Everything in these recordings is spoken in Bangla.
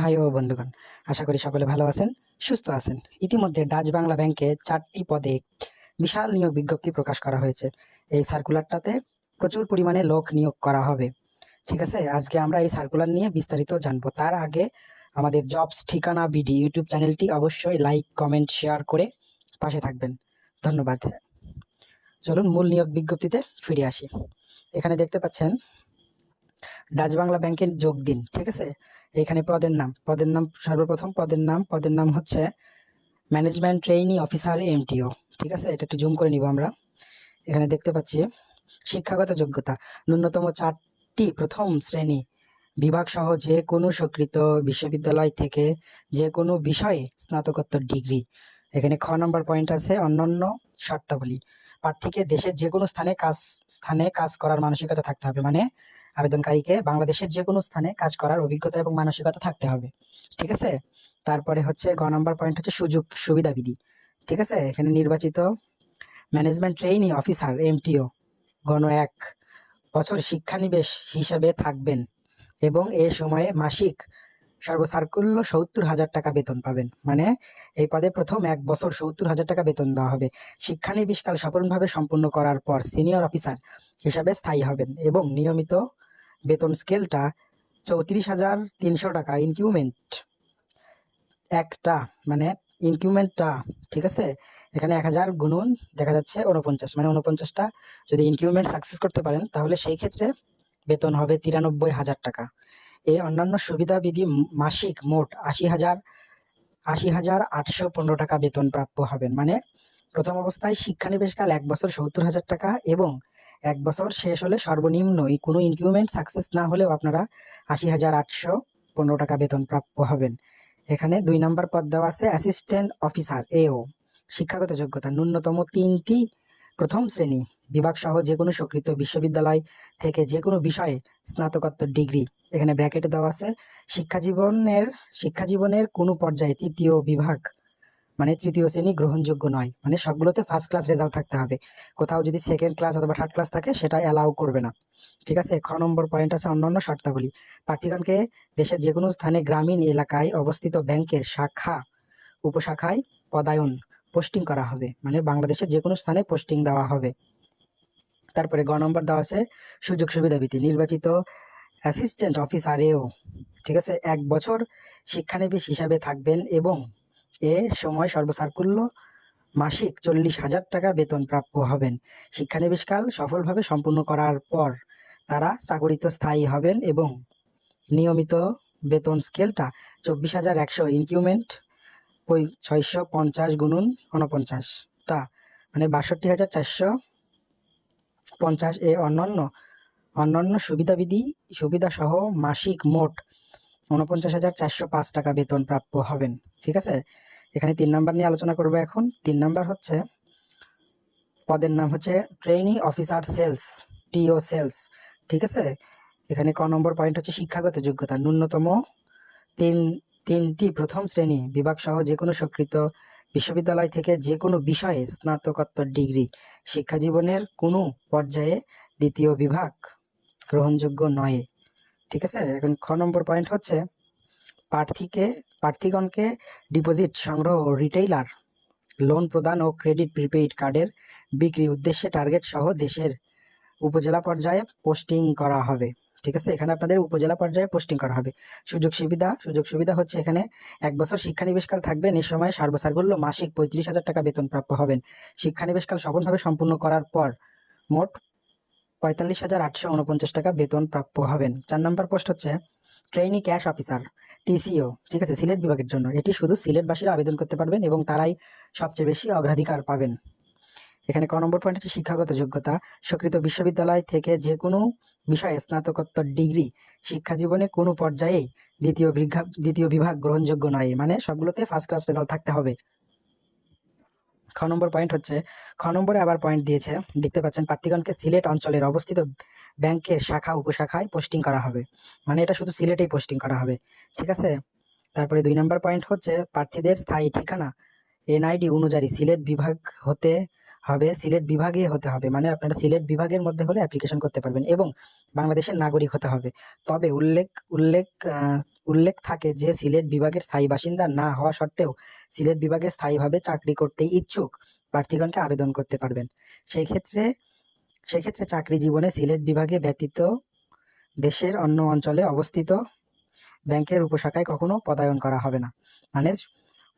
ভাই ও বন্ধুগণ, আশা করি সকলে ভালো আছেন, সুস্থ আছেন। ইতিমধ্যে ডাচ বাংলা ব্যাংকে চারটি পদে বিশাল নিয়োগ বিজ্ঞপ্তি প্রকাশ করা হয়েছে। এই সার্কুলারটাতে প্রচুর পরিমাণে লোক নিয়োগ করা হবে। ঠিক আছে? আজকে আমরা এই সার্কুলার নিয়ে বিস্তারিত জানব। তার আগে আমাদের জবস ঠিকানা বিডি ইউটিউব চ্যানেলটি অবশ্যই লাইক, কমেন্ট, শেয়ার করে পাশে থাকবেন। ধন্যবাদ। চলুন মূল নিয়োগ বিজ্ঞপ্তিতে ফিরে আসি। এখানে দেখতে পাচ্ছেন ডাচ বাংলা ব্যাংকের যোগ দিন, ঠিক আছে? এখানে পদের নাম পদের নাম সর্বপ্রথম, পদের নাম পদের নাম হচ্ছে ম্যানেজমেন্ট ট্রেইনি অফিসার এমটিও ঠিক আছে? এটা একটু জুম করে নিব আমরা। এখানে দেখতে পাচ্ছি শিক্ষাগত যোগ্যতা, ন্যূনতম চারটি প্রথম শ্রেণি বিভাগ সহ যে কোনো স্বীকৃত বিশ্ববিদ্যালয় থেকে যে কোনো বিষয়ে স্নাতকোত্তর ডিগ্রি। এখানে খ নম্বর পয়েন্ট আছে অন্যান্য শর্তাবলী। প্রার্থীকে দেশের যে কোনো স্থানে কাজ স্থানে কাজ করার মানসিকতা থাকতে হবে। মানে আবেদনকারীকে বাংলাদেশের যে কোনো স্থানে কাজ করার অভিজ্ঞতা এবং মানসিকতা থাকতে হবে। ঠিক আছে? তারপরে হচ্ছে গ নম্বর পয়েন্ট হচ্ছে সুযোগ, সুবিধা বিধি। ঠিক আছে? এখানে নির্বাচিত ম্যানেজমেন্ট ট্রেইনি অফিসার এমটিও গণ এক বছর শিক্ষানিবেশ হিসাবে থাকবেন এবং এ সময়ে মাসিক সর্বসার্কুল্য সত্তর হাজার টাকা বেতন পাবেন। মানে এই পদে প্রথম এক বছর সত্তর হাজার টাকা বেতন দেওয়া হবে। শিক্ষানিবিশকাল সফলভাবে সম্পূর্ণ করার পর সিনিয়র অফিসার হিসাবে স্থায়ী হবেন এবং নিয়মিত বেতন স্কেলটা চৌত্রিশ হাজার তিনশো টাকা ইনকিউমেন্ট। একটা মানে ইনকিউমেন্টটা, ঠিক আছে? এখানে এক হাজার গুণন দেখা যাচ্ছে উনপঞ্চাশ মানে উনপঞ্চাশটা যদি ইনকিউমেন্ট সাকসেস করতে পারেন, তাহলে সেই ক্ষেত্রে বেতন হবে তিরানব্বই হাজার টাকা। এই অন্যান্য সুবিধাবিধি মাসিক মোট আশি হাজার আশি হাজার আটশো পনেরো টাকা বেতন প্রাপ্য হবেন। মানে প্রথম অবস্থায় শিক্ষানিবেশকাল এক বছর সত্তর হাজার টাকা এবং এক বছর শেষ হলে সর্বনিম্ন কোনো ইনক্রিমেন্ট সাকসেস না হলেও আপনারা আশি হাজার আটশো পনেরো টাকা বেতন প্রাপ্য হবেন। এখানে দুই নম্বর পদ দেওয়া আছে, অ্যাসিস্ট্যান্ট অফিসার এও শিক্ষাগত যোগ্যতা। ন্যূনতম তিনটি প্রথম শ্রেণি বিভাগ সহ যে কোনো স্বীকৃত বিশ্ববিদ্যালয় থেকে যে কোনো বিষয়ে স্নাতকোত্তর ডিগ্রি। এখানে ব্র্যাকেটে দেওয়া আছে, শিক্ষা জীবনের শিক্ষা জীবনের কোনো পর্যায়ে তৃতীয় বিভাগ মানে তৃতীয় শ্রেণি গ্রহণযোগ্য নয়। মানে সবগুলোতে ফার্স্ট ক্লাস রেজাল্ট থাকতে হবে। কোথাও যদি সেকেন্ড ক্লাস অথবা থার্ড ক্লাস থাকে, সেটা অ্যালাউ করবে না। ঠিক আছে? খ নম্বর পয়েন্ট আছে অন্যান্য শর্তাবলী। প্রার্থীগণকে দেশের যে কোনো স্থানে গ্রামীণ এলাকায় অবস্থিত ব্যাংকের শাখা, উপশাখায় পদায়ন পোস্টিং করা হবে। মানে বাংলাদেশের যে কোনো স্থানে পোস্টিং দেওয়া হবে। তারপরে গ নম্বর দেওয়া আছে, সুযোগ সুবিধা ভিত্তি নির্বাচিত অ্যাসিস্ট্যান্ট অফিসারেও ঠিক আছে, এক বছর শিক্ষানবিশ হিসাবে থাকবেন এবং এ সময় সর্বসার্কুল্য মাসিক চল্লিশ হাজার টাকা বেতন প্রাপ্য হবেন। শিক্ষানবিশকাল সফলভাবে সম্পূর্ণ করার পর তারা চাকরিতে স্থায়ী হবেন এবং নিয়মিত বেতন স্কেলটা চব্বিশ হাজার একশো ইনক্রিমেন্ট ওই ছয়শো পঞ্চাশ গুণুন উনপঞ্চাশটা মানে বাষট্টি হাজার চারশো পঞ্চাশ এ অন্যান্য অন্যান্য সুবিধাবিধি সুবিধা সহ মাসিক মোট উনপঞ্চাশ হাজার চারশো পাঁচ টাকা বেতন প্রাপ্য হবেন, ঠিক আছে? এখানে তিন নাম্বার নিয়ে আলোচনা করব এখন। তিন নাম্বার হচ্ছে, পদের নাম হচ্ছে training officer sales TO sales ঠিক আছে? এখানে ক নম্বর পয়েন্ট হচ্ছে শিক্ষাগত যোগ্যতা, ন্যূনতম তিন, তিনটি প্রথম শ্রেণি বিভাগ সহ যে কোনো স্বীকৃত বিশ্ববিদ্যালয় থেকে যে কোনো বিষয়ে স্নাতকোত্তর ডিগ্রি শিক্ষা জীবনের কোনো পর্যায়ে দ্বিতীয় বিভাগ গ্রহণযোগ্য নয়। ঠিক আছে? এখন খ নম্বর পয়েন্ট হচ্ছে প্রার্থীকে, প্রার্থীগণকে ডিপোজিট সংগ্রহ রিটেইলার লোন প্রদান ও ক্রেডিট প্রিপেইড কার্ডের বিক্রি উদ্দেশ্যে টার্গেট সহ দেশের উপজেলা পর্যায়ে পোস্টিং করা হবে। ঠিক আছে? এখানে আপনাদের উপজেলা পর্যায়ে পোস্টিং করা হবে। সুযোগ সুবিধা সুযোগ সুবিধা হচ্ছে এখানে এক বছর শিক্ষানিবেশকাল থাকবেন এই সময় সর্বসার্গুল্য মাসিক পঁয়ত্রিশ হাজার টাকা বেতন প্রাপ্য হবেন। শিক্ষানিবেশকাল সফলভাবে সম্পূর্ণ করার পর মোট পঁয়তাল্লিশ হাজার আটশো উনপঞ্চাশ টাকা বেতন প্রাপ্য হবেন। চার নম্বর পোস্ট হচ্ছে ট্রেনি ক্যাশ অফিসার টিসিও ঠিক আছে? সিলেট বিভাগের জন্য। এটি শুধু সিলেটবাসীরা আবেদন করতে পারবেন এবং তারাই সবচেয়ে বেশি অগ্রাধিকার পাবেন। এখানে ক নম্বর পয়েন্ট হচ্ছে শিক্ষাগত যোগ্যতা। স্বীকৃত বিশ্ববিদ্যালয় থেকে যে কোনো বিষয়ে স্নাতকোত্তর ডিগ্রি শিক্ষা জীবনে কোনো পর্যায়ে দ্বিতীয় বিভাগ দ্বিতীয় বিভাগ গ্রহণযোগ্য নয়। মানে সবগুলোতে ফার্স্ট ক্লাস রেজাল্ট থাকতে হবে। খ নম্বর পয়েন্ট হচ্ছে, খ নম্বরে আবার পয়েন্ট দিয়েছে। দেখতে পাচ্ছেন, প্রার্থীগণকে সিলেট অঞ্চলের অবস্থিত ব্যাংকের শাখা, উপশাখায় পোস্টিং করা হবে। মানে এটা শুধু সিলেটেই পোস্টিং করা হবে। ঠিক আছে? তারপরে দুই নম্বর পয়েন্ট হচ্ছে, প্রার্থীদের স্থায়ী ঠিকানা, এনআইডি অনুযায়ী সিলেট বিভাগ হতে হবে সিলেট বিভাগে হতে হবে। মানে আপনারা সিলেট বিভাগের মধ্যে হলে অ্যাপ্লিকেশন করতে পারবেন এবং বাংলাদেশের নাগরিক হতে হবে। তবে উল্লেখ উল্লেখ উল্লেখ থাকে যে সিলেট বিভাগের স্থায়ী বাসিন্দা না হওয়া সত্ত্বেও সিলেট বিভাগে স্থায়ীভাবে চাকরি করতে ইচ্ছুক প্রার্থীগণকে আবেদন করতে পারবেন। সেই ক্ষেত্রে সেই ক্ষেত্রে চাকরি জীবনে সিলেট বিভাগে ব্যতীত দেশের অন্য অঞ্চলে অবস্থিত ব্যাংকের উপশাখায় কখনো পদায়ন করা হবে না। মানে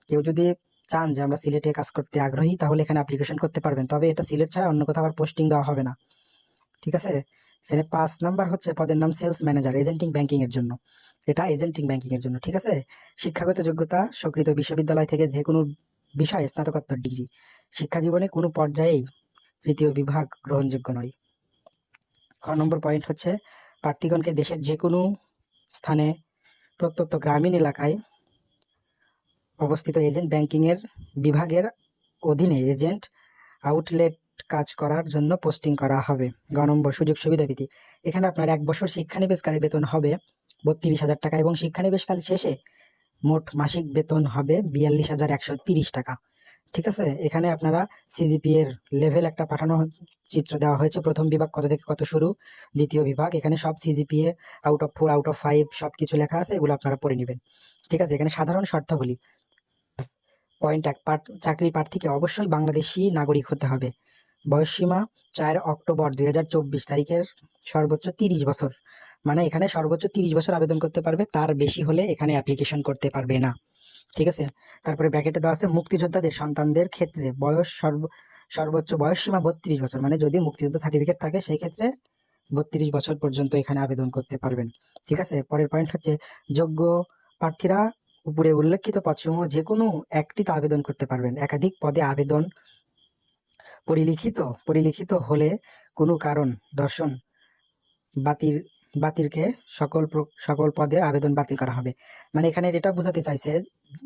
কেউ যদি চান যে আমরা সিলেটে কাজ করতে আগ্রহী, তাহলে এখানে অ্যাপ্লিকেশন করতে পারবেন। তবে এটা সিলেট ছাড়া অন্য কোথাও আবার পোস্টিং দেওয়া হবে না। ঠিক আছে? এখানে পাঁচ নাম্বার হচ্ছে পদের নাম সেলস ম্যানেজার এজেন্টিং ব্যাংকিং এর জন্য। এটা এজেন্টিং ব্যাংকিং এর জন্য, ঠিক আছে? শিক্ষাগত যোগ্যতা, স্বীকৃত বিশ্ববিদ্যালয় থেকে যে কোনো বিষয়ে স্নাতকোত্তর ডিগ্রি। শিক্ষা জীবনে কোনো পর্যায়েই তৃতীয় বিভাগ গ্রহণযোগ্য নয়। খ নম্বর পয়েন্ট হচ্ছে, প্রার্থীগণকে দেশের যে কোনো স্থানে প্রত্যন্ত গ্রামীণ এলাকায় অবস্থিত এজেন্ট ব্যাংকিংয়ের বিভাগের অধীনে এজেন্ট আউটলেট কাজ করার জন্য পোস্টিং করা হবে। গ নম্বর সুযোগ সুবিধা বিধি। এখানে আপনার এক বছর শিক্ষানিবেশকালে বেতন হবে বত্রিশ হাজার টাকা এবং শিক্ষানিবেশকাল শেষে মোট মাসিক বেতন হবে বিয়াল্লিশ হাজার একশো তিরিশ টাকা। ঠিক আছে? এখানে আপনারা সিজিপি এর লেভেল একটা পাঠানো চিত্র দেওয়া হয়েছে। প্রথম বিভাগ কত থেকে কত শুরু? দ্বিতীয় বিভাগ। এখানে সব CGPA out of four out of five সব কিছু লেখা আছে, এগুলো আপনারা পড়ে নেবেন। ঠিক আছে? এখানে সাধারণ শর্তাবলী। পয়েন্ট এক চাকরি প্রার্থীকে অবশ্যই বাংলাদেশি নাগরিক হতে হবে। বয়সসীমা চার অক্টোবর দুই হাজার চব্বিশ তারিখের সর্বোচ্চ তিরিশ বছর। মানে এখানে সর্বোচ্চ তিরিশ বছর আবেদন করতে পারবে, তার বেশি হলে এখানে অ্যাপ্লিকেশন করতে পারবে না। ঠিক আছে? তারপরে ব্র্যাকেটে দেওয়া আছে, মুক্তিযোদ্ধাদের সন্তানদের ক্ষেত্রে বয়স সর্ব, সর্বোচ্চ বয়স সীমা বত্রিশ বছর। মানে যদি মুক্তিযোদ্ধা সার্টিফিকেট থাকে, সেই ক্ষেত্রে বত্রিশ বছর পর্যন্ত এখানে আবেদন করতে পারবেন। ঠিক আছে? পরের পয়েন্ট হচ্ছে, যোগ্য প্রার্থীরা উপরে উল্লেখিত পদসমূহ যে কোনো একটিতে আবেদন করতে পারবেন। একাধিক পদে আবেদন পরিলিখিত পরিলিখিত হলে কোনো কারণ, দর্শন বাতিল, বাতিলকে সকল সকল পদের আবেদন বাতিল করা হবে। মানে এখানে এটা বোঝাতে চাইছে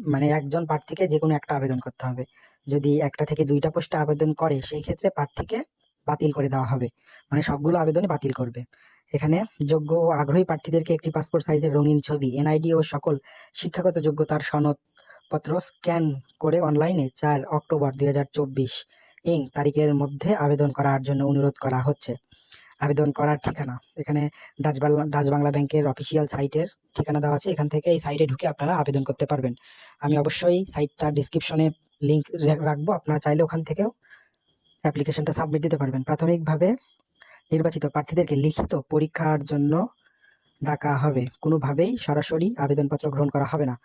মানে একজন প্রার্থীকে যে কোনো একটা আবেদন করতে হবে। যদি একটা থেকে দুইটা পোস্টে আবেদন করে, সেই ক্ষেত্রে প্রার্থীকে বাতিল করে দেওয়া হবে। মানে সবগুলো আবেদনই বাতিল করবে। এখানে যোগ্য ও আগ্রহী প্রার্থীদেরকে একটি পাসপোর্ট সাইজের রঙিন ছবি এনআইডি ও সকল শিক্ষাগত যোগ্যতার সনদপত্র স্ক্যান করে অনলাইনে চার অক্টোবর দুই হাজার চব্বিশ ইং তারিখের মধ্যে আবেদন করার জন্য অনুরোধ করা হচ্ছে। আবেদন করার ঠিকানা, এখানে ডাচ বাংলা ডাচ বাংলা ব্যাংকের অফিসিয়াল সাইটের ঠিকানা দেওয়া আছে, এখান থেকে এই সাইটে ঢুকে আপনারা আবেদন করতে পারবেন। আমি অবশ্যই সাইটটা ডিসক্রিপশনে লিঙ্ক রাখব, আপনারা চাইলে ওখান থেকেও অ্যাপ্লিকেশনটা সাবমিট দিতে পারবেন। প্রাথমিকভাবে নির্বাচিত প্রার্থীদেরকে লিখিত পরীক্ষার জন্য ডাকা হবে। কোনোভাবেই সরাসরি আবেদনপত্র গ্রহণ করা হবে না।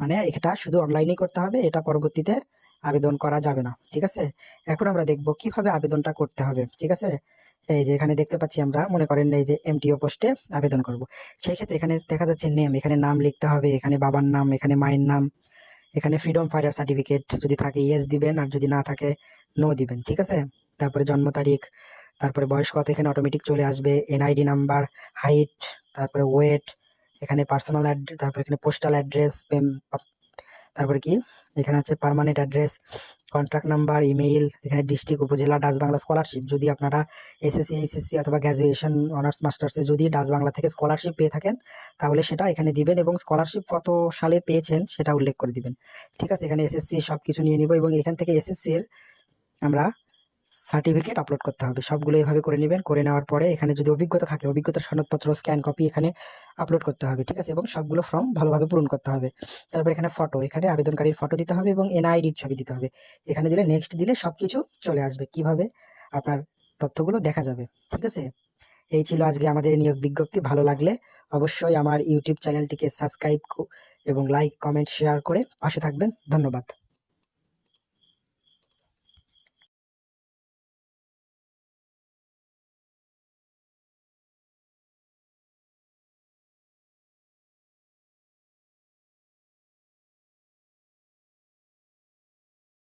মানে এটা শুধু অনলাইনেই করতে হবে, এটা পরবর্তীতে আবেদন করা যাবে না। ঠিক আছে? এখন আমরা দেখব কীভাবে আবেদনটা করতে হবে। ঠিক আছে? এই যে এখানে দেখতে পাচ্ছি আমরা, মনে করেন এই যে এমটিও পোস্টে আবেদন করব। সেই ক্ষেত্রে এখানে দেখা যাচ্ছে নেম এখানে নাম লিখতে হবে, এখানে বাবার নাম, এখানে মায়ের নাম, এখানে ফ্রিডম ফাইটার সার্টিফিকেট যদি থাকে ইয়েস দিবেন, আর যদি না থাকে নো দিবেন। ঠিক আছে? তারপরে জন্ম তারিখ তারপরে বয়স কত? এখানে অটোমেটিক চলে আসবে এনআইডি নাম্বার হাইট তারপরে ওয়েট এখানে পার্সোনাল অ্যাড্রেস তারপরে এখানে পোস্টাল অ্যাড্রেস তারপরে কি? এখানে আছে permanent address contact number email এখানে ডিস্ট্রিক্ট উপজেলা, ডাচ বাংলা স্কলারশিপ যদি আপনারা এসএসসি এইচএসসি অথবা গ্র্যাজুয়েশন অনার্স মাস্টার্সে যদি ডাচ বাংলা থেকে স্কলারশিপ পেয়ে থাকেন, তাহলে সেটা এখানে দিবেন এবং স্কলারশিপ কত সালে পেয়েছেন সেটা উল্লেখ করে দিবেন। ঠিক আছে, এখানে এসএসসি সব কিছু নিয়ে নিব এবং এখান থেকে এসএসসির আমরা সার্টিফিকেট আপলোড করতে হবে। সবগুলো এভাবে করে নেবেন, করে নেওয়ার পরে এখানে যদি অভিজ্ঞতা থাকে, অভিজ্ঞতার সনদপত্র স্ক্যান কপি এখানে আপলোড করতে হবে, ঠিক আছে? এবং সবগুলো ফর্ম ভালোভাবে পূরণ করতে হবে। তারপর এখানে ফটো এখানে আবেদনকারীর ফটো দিতে হবে এবং এনআইডির ছবি দিতে হবে। এখানে দিলে নেক্সট দিলে সব কিছু চলে আসবে। কীভাবে? আপনার তথ্যগুলো দেখা যাবে, ঠিক আছে? এই ছিল আজকে আমাদের নিয়োগ বিজ্ঞপ্তি। ভালো লাগলে অবশ্যই আমার ইউটিউব চ্যানেলটিকে সাবস্ক্রাইব এবং লাইক কমেন্ট শেয়ার করে পাশে থাকবেন। ধন্যবাদ।